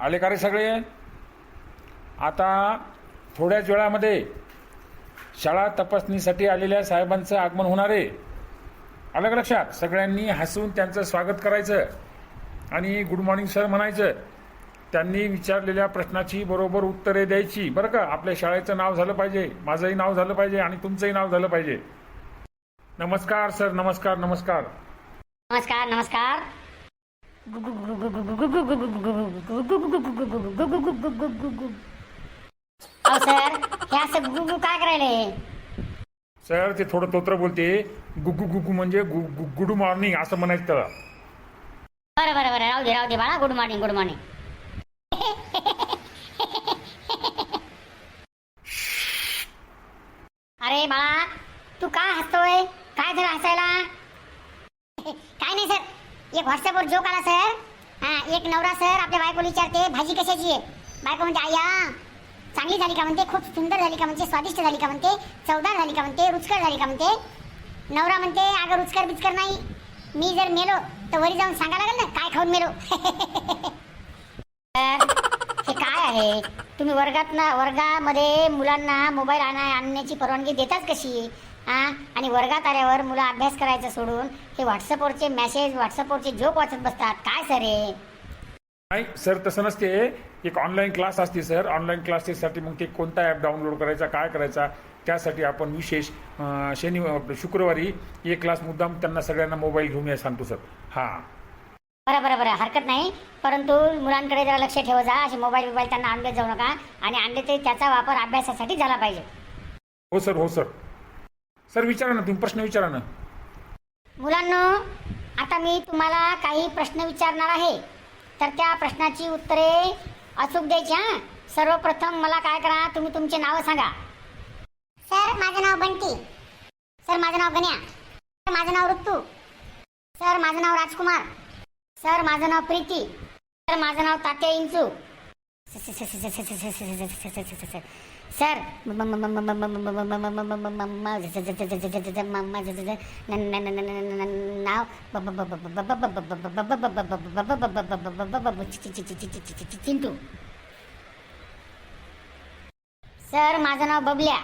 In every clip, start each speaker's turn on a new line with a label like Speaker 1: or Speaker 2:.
Speaker 1: आले का रे सगळे? आता थोड्याच वेळामध्ये शाळा तपासणीसाठी आलेल्या साहेबांचं आगमन होणार आहे. अलग लक्षात सगळ्यांनी हसून त्यांचं स्वागत करायचं आणि गुड मॉर्निंग सर म्हणायचं. त्यांनी विचारलेल्या प्रश्नाची बरोबर उत्तरे द्यायची. बरं का? आपल्या शाळेचं नाव झालं पाहिजे माझंही नाव झालं पाहिजे आणि तुमचंही नाव झालं पाहिजे. नमस्कार सर नमस्कार नमस्कार.
Speaker 2: नमस्कार नमस्कार. अहो सर हे असं गुगु काय करायले?
Speaker 1: सर ते थोडं तोत्र बोलते. गुगु गुगु म्हणजे गु- गु- गुड मॉर्निंग असं म्हणायचं त्याला.
Speaker 2: बरं बरं बरं राहू दे राहू दे बाळा. Good morning good morning. अरे बाळा तू का हसतोय? काय झालं हसायला? काय नाही सर. एक व्हॉट्सअपवर जोक आला सर हा एक नवरा सर आपल्या बायकोला विचारते भाजी कशाची आहे? बायको म्हणते आया चांगली झाली का? म्हणते खूप सुंदर झाली का? म्हणते स्वादिष्ट झाली का? म्हणते चवदार झाली का? म्हणते रुचकर झाली का? म्हणते. नवरा म्हणते अगं रुचकर बिचकर नाही. मी जर मेलो तर वरी जाऊन सांगा लागेल ना काय खाऊन मेलो. हे काय आहे? तुम्ही वर्गात ना वर्गामध्ये मुलांना मोबाईल आणा आणण्याची परवानगी देताच कशी? हा आणि वर्गात आल्यावर मुलं अभ्यास करायचं सोडून हे व्हॉट्सअपवरचे मेसेज व्हॉट्सअपवरचे जोक वाचत बसतात. काय सर हे?
Speaker 1: नाही सर तसं नसते. एक ऑनलाईन क्लास असते सर ऑनलाईन क्लासेससाठी मग ते कोणता ॲप डाउनलोड करायचा काय करायचा त्यासाठी आपण विशेष शनि शुक्रवारी एक क्लास मुद्दाम त्यांना सगळ्यांना मोबाईल घेऊन या सांगतो सर हां.
Speaker 2: बरं बरं बरं. हरकत नाही. परंतु मुलांकडे जरा लक्ष ठेवा जा. असे मोबाईल बिबाईल त्यांना आणले जाऊ नका. आणि आणले तरी त्याचा वापर अभ्यासासाठी झाला पाहिजे.
Speaker 1: हो सर हो सर सर विचारा ना तुम्ही प्रश्न विचारा ना
Speaker 2: मुलांनो आता मी तुम्हाला काही प्रश्न विचारणार आहे तर त्या प्रश्नाची उत्तरे अचूक द्यायची हां सर्वप्रथम मला काय करा तुम्ही तुमचे नावं सांगा सर माझं नाव बंटी सर माझं नाव गण्या सर माझं नाव ऋतू सर माझं नाव राजकुमार सर माझं नाव प्रीती सर माझं नाव तात्या इंचू सर नाव चिंटू सर माझं नाव बबल्या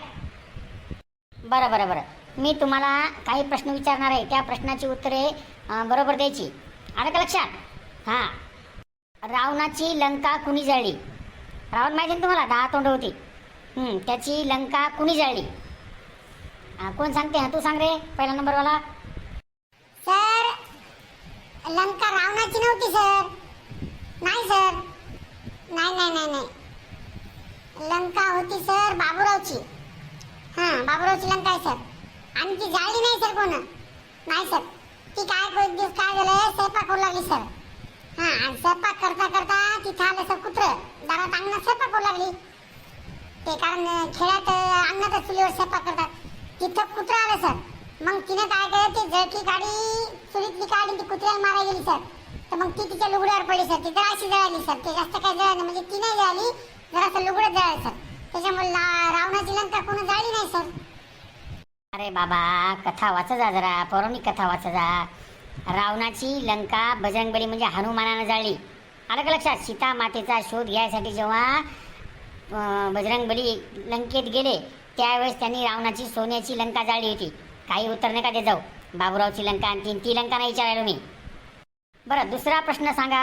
Speaker 2: बरं बरं बरं मी तुम्हाला काही प्रश्न विचारणार आहे त्या प्रश्नाची उत्तरे बरोबर द्यायची आलं का लक्षात हां रावणाची लंका कुणी जळली रावण माहिती ना तुम्हाला दहा तोंड होती त्याची लंका कुणी जाळली? कोण सांगते? हा तू सांग रे पहिला नंबरवाला.
Speaker 3: सर लंका रावणाची नव्हती सर. नाही सर. नाही नाही नाही नाही. लंका होती सर बाबूरावची. हां बाबूरावची लंका आहे सर. आणि ती जाळली नाही सर कोण? नाही सर. ती काय कोण दिवस काय झालं स्वयंपाक करू लागली सर. हां आणि स्वयंपाक करता करता तिथं आलं सर कुत्रं. दारात अंगणात स्वयंपाक करू लागली. ते कारण खेळात अं, अंगणातच चुलीवर स्वयंपाक करतात. तिथं कुत्रं आलं सर. मग तिनं काय केलं ती जळकी गाडी चुलीतली काढली ती कुत्र्याला मारायला गेली सर. तर मग ती तिच्या लुगड्यावर पडली सर. ती जरा अशी जळाली सर. ते जास्त काय जळाली म्हणजे ती नाही जळाली जरासं लुगडं जळालं सर. त्याच्यामुळे रावणाची लंका कोणी जाळली नाही सर.
Speaker 2: अरे बाबा कथा वाचा जा जरा. पौराणिक कथा वाचा जा. रावणाची लंका बजरंगबली म्हणजे हनुमानानं जाळली. आलं का लक्षात? सीता मातेचा शोध घ्यायसाठी जेव्हा बजरंग बजरंगबली लंकेत गेले. त्यावेळेस त्यांनी रावणाची सोन्याची लंका जाळली होती. काही उत्तर नका दे जाऊ. बाबूरावची लंका आणि ती लंका नाही विचारायला मी. बरं दुसरा प्रश्न सांगा.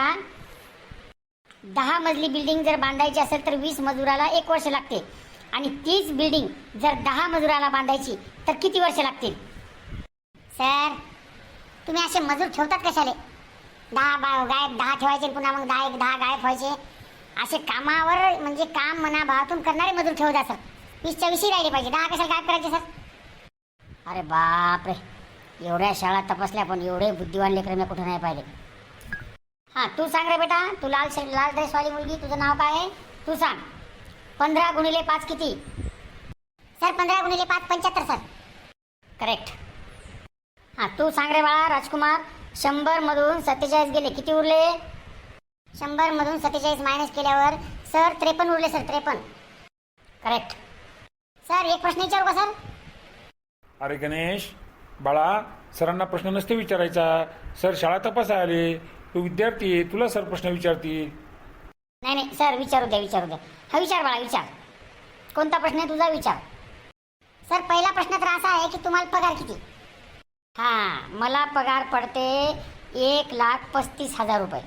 Speaker 2: दहा मजली बिल्डिंग जर बांधायची असेल तर वीस मजुराला एक वर्ष लागते. आणि तीच बिल्डिंग जर दहा मजुराला बांधायची तर किती वर्ष लागतील?
Speaker 3: सर तुम्ही असे मजूर ठेवतात कशाले? दहा बा गायब दहा ठेवायचे पुन्हा मग दहा एक दहा गायब व्हायचे. असे कामावर म्हणजे काम मना भावातून करणारे मजूर ठेवू द्या सर वीसच्या वीसही राहिले पाहिजे. दहा कशाला काय करायचे सर?
Speaker 2: अरे बापरे. एवढ्या शाळा तपासल्या पण एवढे बुद्धिवान लेकर मी कुठे नाही पाहिले. हां तू सांग रे बेटा. तू लाल शे लाल ड्रेसवाली मुलगी तुझं नाव काय आहे? तू सांग. पंधरा गुणिले पाच किती?
Speaker 3: सर पंधरा गुणिले पाच पंच्याहत्तर सर.
Speaker 2: करेक्ट हां तू सांग रे बाळा राजकुमार. शंभरमधून सत्तेचाळीस गेले. किती उरले?
Speaker 3: शंभर मधून सत्तेचाळीस मायनस केल्यावर सर त्रेपन्न उरले सर त्रेपन्न.
Speaker 2: करेक्ट
Speaker 3: सर एक प्रश्न विचारू का सर
Speaker 1: अरे गणेश बाळा सरांना प्रश्न नसते विचारायचा. सर शाळा तपासायला आले. तू विद्यार्थी आहे तुला सर प्रश्न विचारतील.
Speaker 2: नाही नाही सर विचारू द्या विचारू द्या. हा विचार बाळा विचार. कोणता प्रश्न आहे तुझा विचार?
Speaker 3: सर पहिला प्रश्न तर असा आहे की तुम्हाला पगार किती?
Speaker 2: हां मला पगार पडते एक लाख पस्तीस हजार रुपये.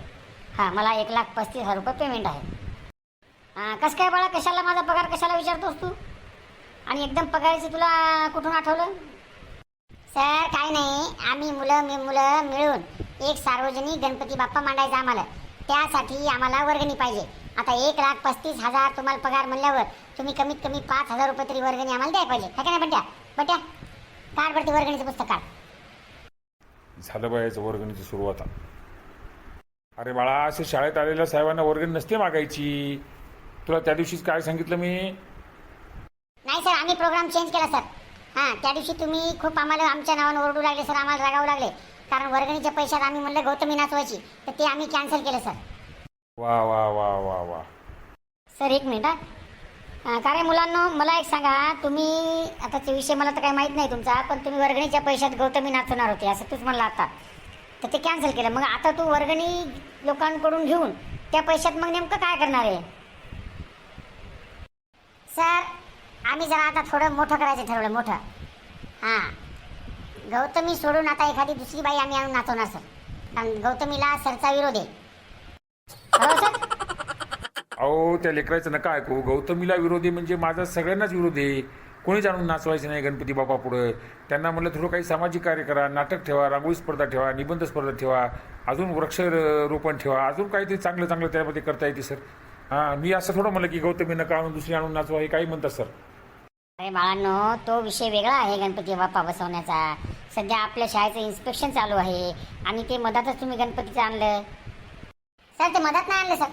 Speaker 2: हां मला एक लाख पस्तीस हजार रुपये पेमेंट आहे. कसं काय बाळा कशाला माझा पगार कशाला विचारतोस तू? आणि एकदम पगाराचं तुला कुठून आठवलं?
Speaker 3: सर काय नाही. आम्ही मुलं मी मुलं मिळून एक सार्वजनिक गणपती बाप्पा मांडायचा आम्हाला. त्यासाठी आम्हाला वर्गणी पाहिजे. आता एक लाख पस्तीस हजार तुम्हाला पगार म्हणल्यावर तुम्ही कमीत कमी पाच हजार रुपये तरी वर्गणी आम्हाला द्यायला पाहिजे. का नाही बट्या? बट्या काढ पडते वर्गणीचं पुस्तक काढ.
Speaker 1: झालं बायाचं वर्गणीची सुरुवात. अरे बाळा असे शाळेत आलेल्या साहेबांना वर्गणी नसते मागायची. तुला त्या दिवशीच काय सांगितलं मी?
Speaker 3: नाही सर आम्ही प्रोग्राम चेंज केला सर. हां त्या दिवशी तुम्ही खूप आम्हाला आमच्या नावानं ओरडू लागले सर आम्हाला रागावं लागले. कारण वर्गणीच्या पैशात आम्ही म्हणलं गौतमी नाचवायची तर ते आम्ही कॅन्सल केलं सर.
Speaker 1: वा वा वा वा वा.
Speaker 2: सर एक मिनिट हां. का रे मुलांनो मला एक सांगा तुम्ही आता विषय मला तर काही माहीत नाही तुमचा पण तुम्ही वर्गणीच्या पैशात गौतमी नाचवणार होते असं तूच म्हणला आता. तर ते कॅन्सल केलं. मग आता तू वर्गणी लोकांकडून घेऊन त्या पैशात मग नेमकं काय करणार आहे?
Speaker 3: सर आम्ही जरा आता थोडं मोठं करायचं ठरवलं मोठं. हां. गौतमी सोडून आता एखादी दुसरी बाई आम्ही आणून नाचवणार सर. कारण गौतमीला सरचा विरोध आहे.
Speaker 2: हो सर.
Speaker 1: अहो त्या लेकरायचं नका ऐकू. गौतमीला विरोधी म्हणजे माझा सगळ्यांनाच विरोध आहे. कोणीच आणून नाचवायचं नाही गणपती बाप्पा पुढं. त्यांना म्हटलं थोडं काही सामाजिक कार्य करा नाटक ठेवा रांगोळी स्पर्धा ठेवा निबंध स्पर्धा ठेवा अजून वृक्षरोपण ठेवा अजून काहीतरी चांगलं चांगलं त्यामध्ये करता येते सर. हां मी असं थोडं म्हणलं की गौतमी नका आणून दुसरी आणून नाचवा हे काही म्हणतात सर.
Speaker 2: अरे बाळांनो तो विषय वेगळा आहे गणपती बाप्पा बसवण्याचा. सध्या आपल्या शाळेचं इन्स्पेक्शन चालू आहे आणि ते मधातच तुम्ही गणपतीचं आणलं.
Speaker 3: सर ते मधात नाही आणलं सर.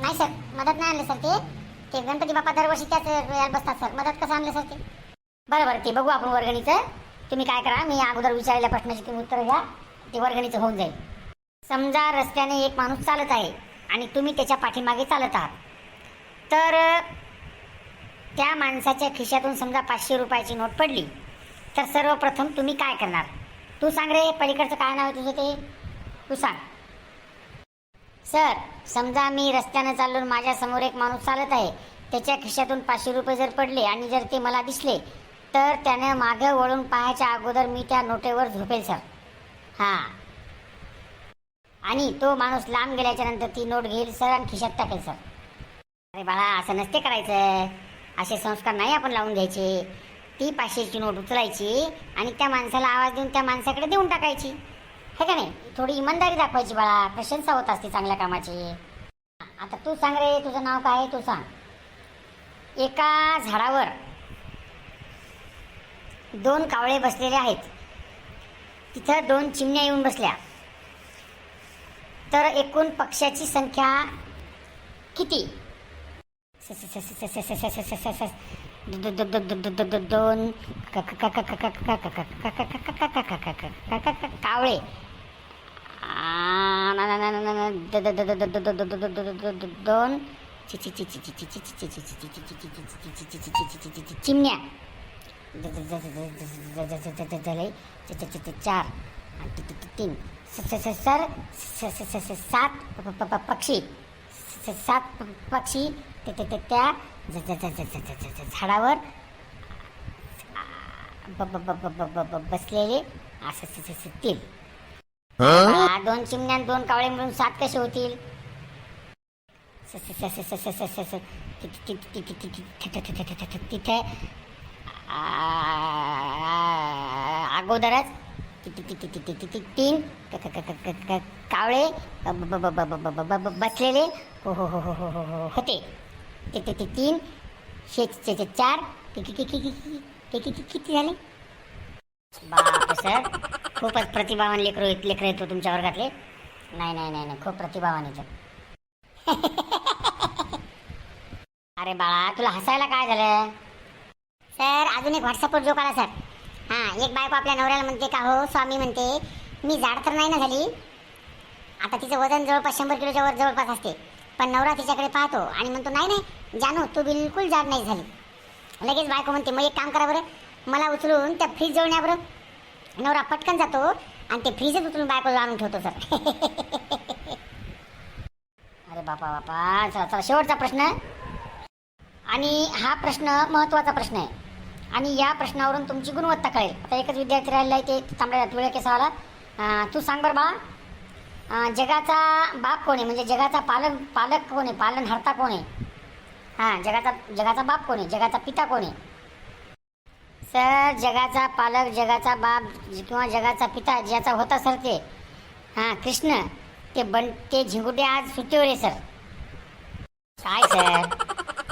Speaker 3: नाही सर मधात नाही आणलं सर ते. ते गणपती बाप्पा दरवर्षी त्याच वेळेला बसतात सर. मदत कसं आणलं सर ते
Speaker 2: बरं बरं. ते बघू आपण वर्गणीचं. तुम्ही काय करा मी अगोदर विचारलेल्या प्रश्नाची तुम्ही उत्तर घ्या. ते वर्गणीचं होऊन जाईल. समजा रस्त्याने एक माणूस चालत आहे आणि तुम्ही त्याच्या पाठीमागे चालत आहात. तर त्या माणसाच्या खिशातून समजा पाचशे रुपयाची नोट पडली तर सर्वप्रथम तुम्ही काय करणार? तू सांग रे पलीकडचं काय नाव आहे तुझं ते? तू सांग. सर समजा मी रस्त्यानं चाललो माझ्यासमोर एक माणूस चालत आहे. त्याच्या खिशातून पाचशे रुपये जर पडले आणि जर ते मला दिसले तर त्यानं मागं वळून पाहायच्या अगोदर मी त्या नोटेवर झोपेल सर. हां. आणि तो माणूस लांब गेल्याच्यानंतर ती नोट घेईल सर आणि खिशात टाकेल सर. अरे बाळा असं नसते करायचं. असे संस्कार नाही आपण लावून घ्यायचे. ती पाचशेची नोट उचलायची आणि त्या माणसाला आवाज देऊन त्या माणसाकडे देऊन टाकायची. हे का नाही थोडी इमानदारी दाखवायची बाळा प्रशंसा होत असते चांगल्या कामाची आता तू सांग रे तुझं नाव काय आहे तू सांग एका झाडावर दोन कावळे बसलेले आहेत तिथं दोन चिमण्या येऊन बसल्या तर एकूण पक्ष्याची संख्या किती दोन कावळे दोन चिमण्या झाले चार तीन सर सात पक्षी सात पक्षी त्या झाडावर बसलेले असतील तेल दोन चिमण्या दोन कावळे मिळून सात कसे होतील तिथे अगोदरच तीन कावळे बसलेले होते ते ते तीन शेचे चार किती झाले? बाप सर खूपच प्रतिभावान लेकर लेकर लेकरं येतो हो तुमच्या वर्गातले. नाही नाही नाही नाही खूप प्रतिभावान येतो अरे बाळा तुला हसायला काय झालं?
Speaker 3: सर अजून एक व्हॉट्सअपवर जोक आला सर. हां एक बायको आपल्या नवऱ्याला म्हणते का हो स्वामी म्हणते मी जाड तर नाही ना झाली. आता तिचं वजन जवळपास शंभर किलोच्या वर जवळपास असते. पण नवरा तिच्याकडे पाहतो आणि म्हणतो नाही नाही जानू तू बिलकुल जाड नाही झाली. लगेच बायको म्हणते मग एक काम करा बरं मला उचलून त्या फ्रीज जवळ बरं. नवरा पटकन जातो आणि ते फ्रीजच उचलून बायको आणून ठेवतो सर.
Speaker 2: अरे बापा बापा चला चला शेवटचा प्रश्न. आणि हा प्रश्न महत्त्वाचा प्रश्न आहे. आणि या प्रश्नावरून तुमची गुणवत्ता कळेल. आता एकच विद्यार्थी राहिला आहे ते तांबड्या वेळ केसावाला. आला तू सांग बरं बाळा जगाचा बाप कोण आहे? म्हणजे जगाचा पालक पालक कोण आहे? पालनहर्ता कोण आहे? हां जगाचा जगाचा बाप कोण आहे? जगाचा पिता कोण आहे? सर जगाचा पालक जगाचा बाप किंवा जगाचा पिता ज्याचा होता सर ते. हां कृष्ण ते बन ते झिंगुटे आज सुट्टीवर आहे सर. काय सर.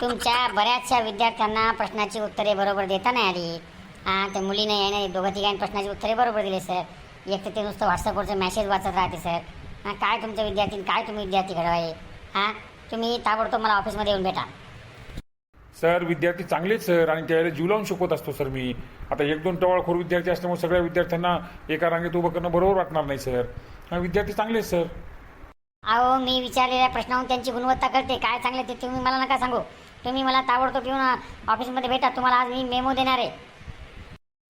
Speaker 2: तुमच्या बऱ्याचशा विद्यार्थ्यांना प्रश्नाची उत्तरे बरोबर देता नाही आली. हां त्या मुलीने याने दोघं तिघांनी प्रश्नाची उत्तरे बरोबर दिले सर. एक तर ते नुसतं व्हॉट्सअपवरचं मॅसेज वाचत राहते सर. हां काय तुमचे विद्यार्थी काय तुम्ही विद्यार्थी घडवाय हां तुम्ही ताबडतोब मला ऑफिसमध्ये येऊन भेटा.
Speaker 1: सर विद्यार्थी चांगलेच सर आणि त्यावेळेला जीव लावून शिकवत असतो सर मी. आता एक दोन टवाळखोर विद्यार्थी असल्यामुळे सगळ्या विद्यार्थ्यांना एका रांगेत उभं करणं बरोबर वाटणार नाही सर. हा विद्यार्थी चांगलेच सर.
Speaker 2: अहो मी विचारलेल्या प्रश्नाहून त्यांची गुणवत्ता कळते. काय चांगले ते तुम्ही मला नका सांगू. तुम्ही मला ताबडतोब येऊन ऑफिसमध्ये भेटा. तुम्हाला आज मी मेमो देणार आहे.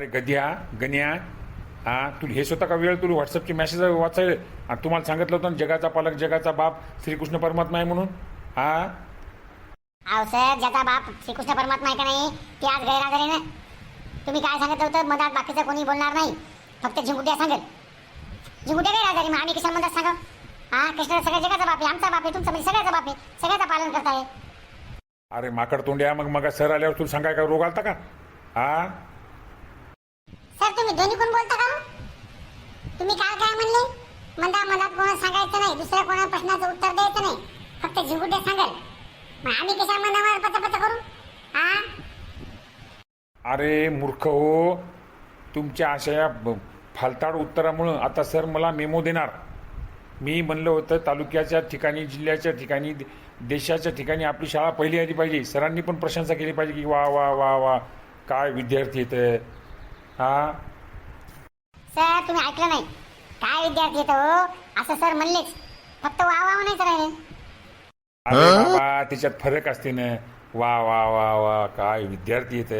Speaker 1: अरे गद्या गण्या हा तुला हे स्वतः का वेळ तुला व्हॉट्सअपचे मेसेज वाचायला? आणि तुम्हाला सांगितलं होतं ना जगाचा पालक जगाचा बाप श्रीकृष्ण परमात्मा आहे म्हणून. हा?
Speaker 2: अहो सर ज्याचा बाप श्रीकृष्ण परमात्मा आहे का नाही? ते आज गैरहजर आहे ना. तुम्ही काय सांगितलं होतं? मधात बाकीचं कोणी बोलणार नाही. फक्त झिंगुट्या सांगेल. झिंगुट्या गैरहजर आहे मग आम्ही कशाला मधात सांगा हा कृष्ण सगळ्या जगाचा बाप आहे आमचा बाप आहे तुमचा म्हणजे सगळ्याचा बाप आहे. सगळ्याचा पालन करताय.
Speaker 1: अरे माकड तोंड्या मग मग सर आल्यावर तुला सांगाय का रोग आलता का? हा?
Speaker 3: तुम्ही दोन्ही कोण बोलता का तुम्ही काल काय म्हणले? मंदा मला कोणा सांगायचं नाही दुसऱ्या कोणा प्रश्नाचं उत्तर द्यायचं नाही फक्त झिंगुटे सांगाल. मग आम्ही कशा मनावर पचा करू? हा
Speaker 1: अरे मूर्ख हो. तुमच्या अशा या ब- फालताड उत्तरामुळं आता सर मला मेमो देणार. मी म्हणलं होतं तालुक्याच्या ठिकाणी जिल्ह्याच्या ठिकाणी दे- देशाच्या ठिकाणी आपली शाळा पहिली आली पाहिजे. सरांनी पण प्रशंसा केली पाहिजे की वा वा वा वा. काय विद्यार्थी येत हा
Speaker 2: सर तुम्ही ऐकलं नाही. काय विद्यार्थी येतो असं सर म्हणलेच. फक्त वा वा नाही राहिले.
Speaker 1: अरे बाबा त्याच्यात फरक असते ना. वा वा वा वा काय विद्यार्थी येत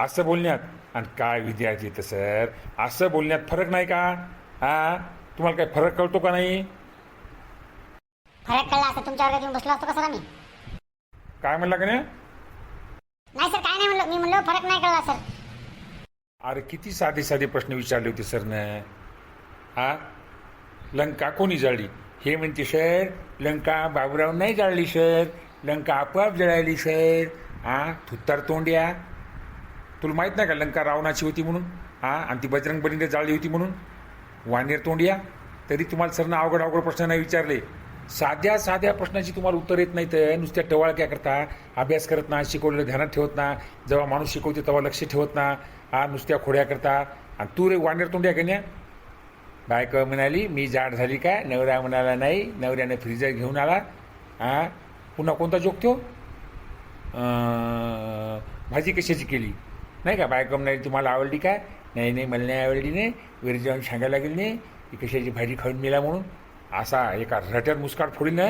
Speaker 1: असं बोलण्यात. आणि काय विद्यार्थी येतं सर? असं बोलण्यात फरक नाही का? हा? तुम्हाला काय फरक कळतो का नाही?
Speaker 2: फरक कळला असं तुमच्या वर्गात येऊन बसलो असतो का सर आम्ही?
Speaker 1: काय म्हणला का नाही?
Speaker 2: नाही सर काय नाही म्हणलं. मी म्हणलो फरक नाही कळला सर.
Speaker 1: अरे किती साधे साधे प्रश्न विचारले होते सरनं हा? लंका कोणी जाळली? हे म्हणते सर लंका बाबूराव नाही जाळली सर. लंका आपोआप जळाली सर. हा? थुत्तार तोंड्या. तुला माहीत नाही का लंका रावणाची होती म्हणून? हा? आणि ती बजरंगबलीने जाळली होती म्हणून? वानेर तोंडिया. तरी तुम्हाला सरनं अवघड अवघड प्रश्न नाही विचारले. साध्या साध्या प्रश्नाची तुम्हाला उत्तर येत नाही तर नुसत्या टवाळक्या करता अभ्यास करत ना शिकवलेलं ध्यानात ठेवत ना जेव्हा माणूस शिकवते तेव्हा लक्ष ठेवत ना. हा नुसत्या खोड्या करता आणि तू रे वांडर तोंड्या कन्या बायको म्हणाली मी जाड झाली काय? नवरा म्हणाला नाही नवऱ्यानं फ्रीजर घेऊन आला. हा? पुन्हा कोणता जोगतो भाजी कशाची केली? नाही का? बायको म्हणाली तुम्हाला आवडली काय? नाही नाही मला नाही आवडली नाही. घरी जाऊन सांगायला गेली नाही की कशाची भाजी खाऊन मिळा म्हणून. असा एका रट्यात मुस्काट फोडीन ना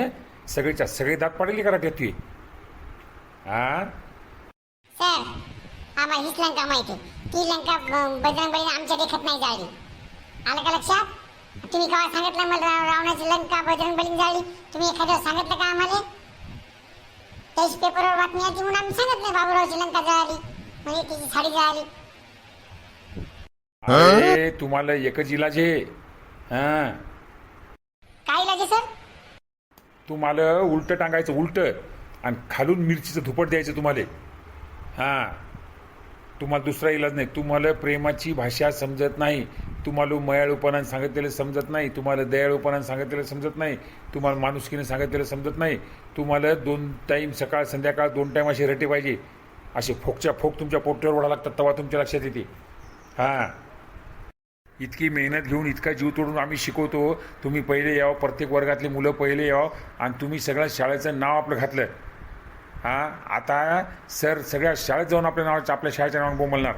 Speaker 1: सगळेच्या सगळे दात पडेल का रट्यात तुझे हा
Speaker 3: आम्हाला हीच लंका माहिती. ती लंका बजरंग बलीने आमच्या देखत नाही जाळली. आलं का लक्षात? तुम्ही केव्हा सांगितलं मला राव- रावणाची लंका बजरंग बलीने जाळली? तुम्ही एखाद्या सांगितलं का आम्हाला? त्याच पेपरवर बातमी आली म्हणून आम्ही सांगितलं बाबूरावची लंका जळाली. म्हणजे तिची साडी जळाली.
Speaker 1: अरे तुम्हाला एकच इलाज आहे. हा?
Speaker 3: काय इलाज सर?
Speaker 1: तुम्हाला उलटं टांगायचं उलटं. आणि खालून मिरचीचं धुपट द्यायचं तुम्हाला. हां? तुम्हाला दुसरा इलाज नाही. तुम्हाला प्रेमाची भाषा समजत नाही. तुम्हाला मयाळूपणाने सांगितलेलं समजत नाही. तुम्हाला दयाळूपणाने सांगितलेलं समजत नाही. तुम्हाला माणुसकीने सांगितलेलं समजत नाही. तुम्हाला दोन टाईम सकाळ संध्याकाळ दोन टाईम असे रटे पाहिजे. असे फोकच्या फोक तुमच्या पोट्यावर ओढा लागतात तेव्हा तुमच्या लक्षात येते. हां. इतकी मेहनत घेऊन इतका जीव तोडून आम्ही शिकवतो. तुम्ही पहिले यावं प्रत्येक वर्गातले मुलं पहिले यावं आणि तुम्ही सगळ्या शाळेचं नाव आपलं घातलं. हां आता सर सगळ्या शाळेत जाऊन आपल्या नावाच्या आपल्या शाळेच्या नावाने बोंबलणार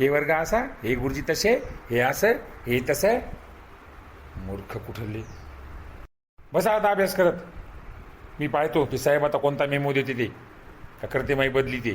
Speaker 1: हे वर्ग असा हे गुरुजी तसे हे असं हे तसं. मूर्ख कुठले बसा आता अभ्यास करत. मी पाहतो की साहेब आता कोणता मेमो देते ते. का करते माई बदली ते?